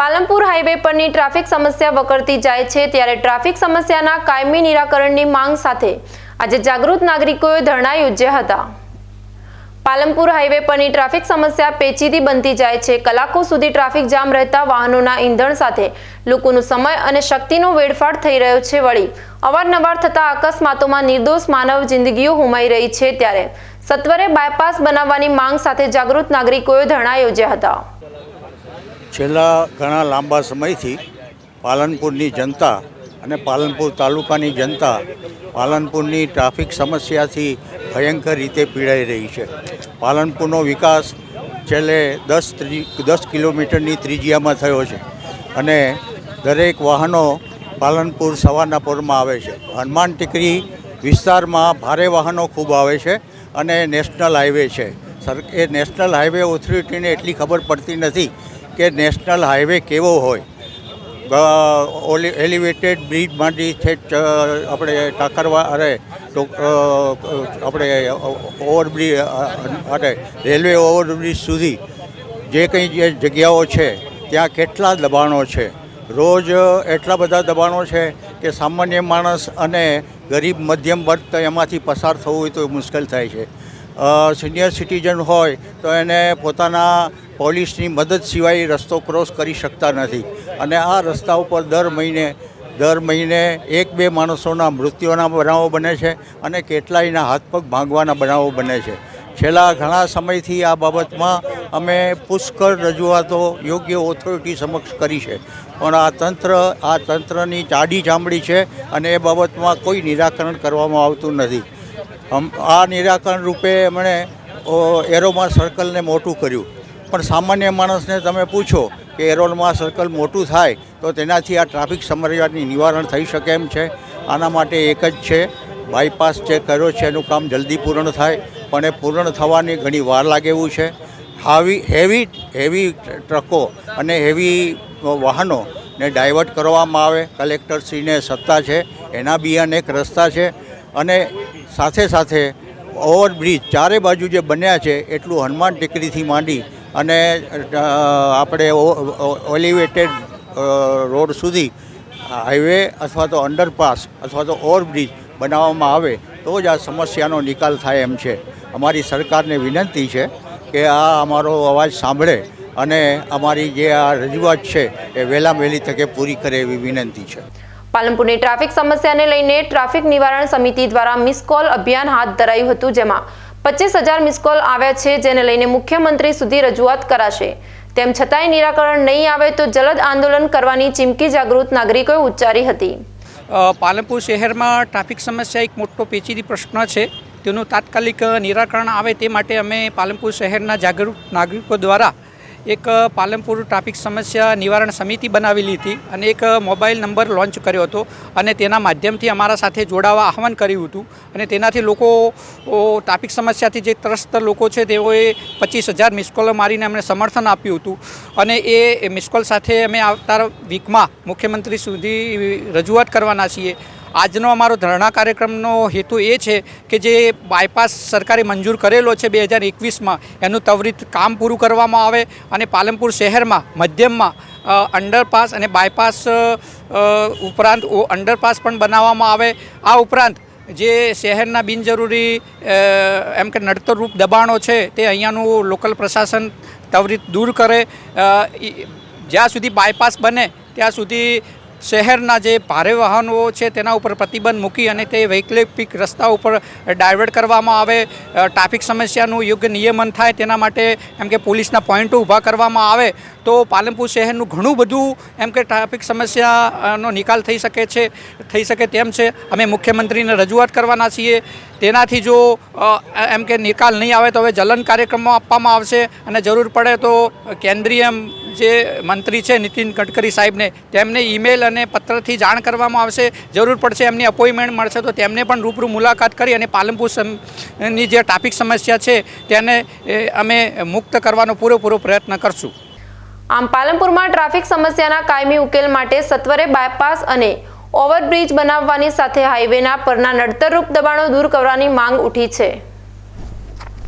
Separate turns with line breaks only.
Palanpur highway પરની traffic સમસ્યા વકરતી જાય છે ત્યારે ટ્રાફિક સમસ્યાના કાયમી નિરાકરણની માંગ સાથે આજે જાગૃત નાગરિકોએ ધરણા યોજ્યા હતા. પાલનપુર હાઈવે પરની ટ્રાફિક સમસ્યા પેચીદી બનતી જાય છે. કલાકો સુધી ટ્રાફિક જામ રહેતા વાહનોના ઈંધણ સાથે લોકોનો સમય અને શક્તિનો વેડફાટ થઈ રહ્યો છે વળી. અવારનવાર થતા અકસ્માતોમાં નિર્દોષ માનવ જિંદગીઓ હોમાઈ રહી છે ત્યારે સત્વરે બાયપાસ બનાવવાની માંગ સાથે જાગૃત નાગરિકોએ ધરણા યોજ્યા હતા.
છેલ્લા ઘણા લાંબા સમયથી પાલનપુરની જનતા અને પાલનપુર તાલુકાની જનતા પાલનપુરની ટ્રાફિક સમસ્યાથી ભયંકર રીતે પીડાઈ રહી છે. પાલનપુરનો વિકાસ છેલ્લે દસ દસ કિલોમીટરની ત્રિજ્યામાં થયો છે અને દરેક વાહનો પાલનપુર સવારના પોરમાં આવે છે. હનુમાન ટેકરી વિસ્તારમાં ભારે વાહનો ખૂબ આવે છે અને નેશનલ હાઈવે છે. સર, એ નેશનલ હાઈવે ઓથોરિટીને એટલી ખબર પડતી નથી કે નેશનલ હાઈવે કેવો હોય? ઓલી, એલિવેટેડ બ્રિજમાંથી ઠેઠ આપણે ટાકરવા, અરે આપણે ઓવરબ્રિજ અરે, રેલવે ઓવરબ્રિજ સુધી જે કંઈ જે જગ્યાઓ છે, ત્યાં કેટલા દબાણો છે? રોજ એટલા બધા દબાણો છે કે સામાન્ય માણસ અને ગરીબ મધ્યમ વર્ગ એમાંથી પસાર થવું હોય તો મુશ્કેલ થાય છે. સિનિયર સિટીઝન હોય તો એને પોતાના પોલીસની મદદ સિવાય રસ્તો ક્રોસ કરી શકતા નથી. અને આ રસ્તા ઉપર દર મહિને દર મહિને એક બે માણસોના મૃત્યુના બનાવો બને છે અને કેટલાયના હાથ પગ ભાંગવાના બનાવો બને છે. છેલ્લા ઘણા સમયથી આ બાબતમાં અમે પુષ્કળ રજૂઆતો યોગ્ય ઓથોરિટી સમક્ષ કરી છે. પણ આ તંત્ર, આ તંત્રની ચાડી ચામડી છે અને એ બાબતમાં કોઈ નિરાકરણ કરવામાં આવતું નથી. આ નિરાકરણ રૂપે એમણે એરોમાં સર્કલને મોટું કર્યું. પણ સામાન્ય માણસને તમે પૂછો કે એરોલમાં સર્કલ મોટું થાય, તો તેનાથી આ ટ્રાફિક સમસ્યાની નિવારણ થઈ શકે એમ છે. આના માટે એક જ છે બાયપાસ જે કર્યો છે, એનું કામ જલ્દી પૂર્ણ થાય, પણ એ પૂર્ણ થવાની ઘણી વાર લાગે એવું છે. હાવી, હેવી હેવી ટ્રકો અને હેવી વાહનોને ડાયવર્ટ કરવામાં આવે. કલેક્ટરશ્રીને સત્તા છે, એના બી અનેક રસ્તા છે. અને સાથે સાથે ઓવરબ્રિજ ચારે બાજુ જે બન્યા છે એટલું હનુમાન ટેકરીથી માંડી અને આપણે ઓલિવેટેડ રોડ સુધી હાઈવે અથવા તો અંડરપાસ અથવા તો ઓવરબ્રિજ બનાવવામાં આવે તો જ આ સમસ્યાનો નિકાલ થાય એમ છે. અમારી સરકારને વિનંતી છે કે આ અમારો અવાજ સાંભળે અને અમારી જે આ રજૂઆત છે એ વહેલા વહેલી તકે પૂરી કરે એવી વિનંતી છે.
પાલનપુરની ટ્રાફિક સમસ્યાને લઈને ટ્રાફિક નિવારણ સમિતિ દ્વારા મિસ કોલ અભિયાન હાથ ધરાયું હતું, જેમાં પચીસ હજાર મિસકોલ આવ્યા છે, જેને લઈને મુખ્યમંત્રી સુધી રજૂઆત કરાશે. તેમ છતાંય નિરાકરણ નહીં આવે તો જલદ આંદોલન કરવાની ચીમકી જાગૃત નાગરિકોએ ઉચ્ચારી હતી.
પાલનપુર શહેરમાં ટ્રાફિક સમસ્યા એક મોટો પેચીદી પ્રશ્ન છે. તેનું તાત્કાલિક નિરાકરણ આવે તે માટે અમે પાલનપુર શહેરના જાગૃત નાગરિકો દ્વારા એક પાલનપુર ટ્રાફિક સમસ્યા નિવારણ સમિતિ બનાવેલી હતી અને એક મોબાઈલ નંબર લોન્ચ કર્યો હતો અને તેના માધ્યમથી અમારા સાથે જોડાવા આહવાન કર્યું હતું અને તેનાથી લોકો ટ્રાફિક સમસ્યાથી જે ત્રસ્ત લોકો છે તેઓએ પચીસ હજાર મિસકોલો મારીને અમને સમર્થન આપ્યું હતું અને એ મિસકોલ સાથે અમે આવતા વીકમાં મુખ્યમંત્રી સુધી રજૂઆત કરવાના છીએ. આજનો અમારો ધરણા કાર્યક્રમનો હેતુ એ છે કે જે બાયપાસ સરકારે મંજૂર કરેલો છે બે હજાર એકવીસમાં, એનું ત્વરિત કામ પૂરું કરવામાં આવે અને પાલનપુર શહેરમાં, મધ્યમમાં અંડરપાસ અને બાયપાસ ઉપરાંત અંડરપાસ પણ બનાવવામાં આવે. આ ઉપરાંત જે શહેરના બિનજરૂરી એમ કે નડતરરૂપ દબાણો છે તે અહીંયાનું લોકલ પ્રશાસન ત્વરિત દૂર કરે. જ્યાં સુધી બાયપાસ બને, ત્યાં સુધી શહેરના જે ભારે વાહનો છે તેના ઉપર પ્રતિબંધ મૂકી અને તે વૈકલ્પિક રસ્તા ઉપર ડાયવર્ટ કરવામાં આવે. ટ્રાફિક સમસ્યાનું યોગ્ય નિયમન થાય તેના માટે એમ કે પોલીસના પોઈન્ટો ઊભા કરવામાં આવે. તો પાલનપુર શહેરનું ઘણું બધું એમ કે ટ્રાફિક સમસ્યાનો નિકાલ થઈ શકે છે, થઈ શકે તેમ છે. અમે મુખ્યમંત્રીને રજૂઆત કરવાના છીએ. તેનાથી જો એમ કે નિકાલ નહીં આવે તો હવે જલન કાર્યક્રમો આપવામાં આવશે અને જરૂર પડે તો કેન્દ્રીય જે મંત્રી છે નીતિન ગડકરી સાહેબને, તેમને ઈમેલ અને પત્રથી જાણ કરવામાં આવશે. જરૂર પડશે એમની અપોઇન્ટમેન્ટ મળશે તો તેમને પણ રૂબરૂ મુલાકાત કરી અને પાલનપુરની જે ટ્રાફિક સમસ્યા છે, તેને અમે મુક્ત કરવાનો પૂરેપૂરો પ્રયત્ન કરશું.
આમ પાલનપુરમાં ટ્રાફિક સમસ્યાના કાયમી ઉકેલ માટે સત્વરે બાયપાસ અને ઓવરબ્રિજ બનાવવાની સાથે હાઈવેના પરના નડતરરૂપ દબાણો દૂર કરવાની માંગ ઉઠી છે.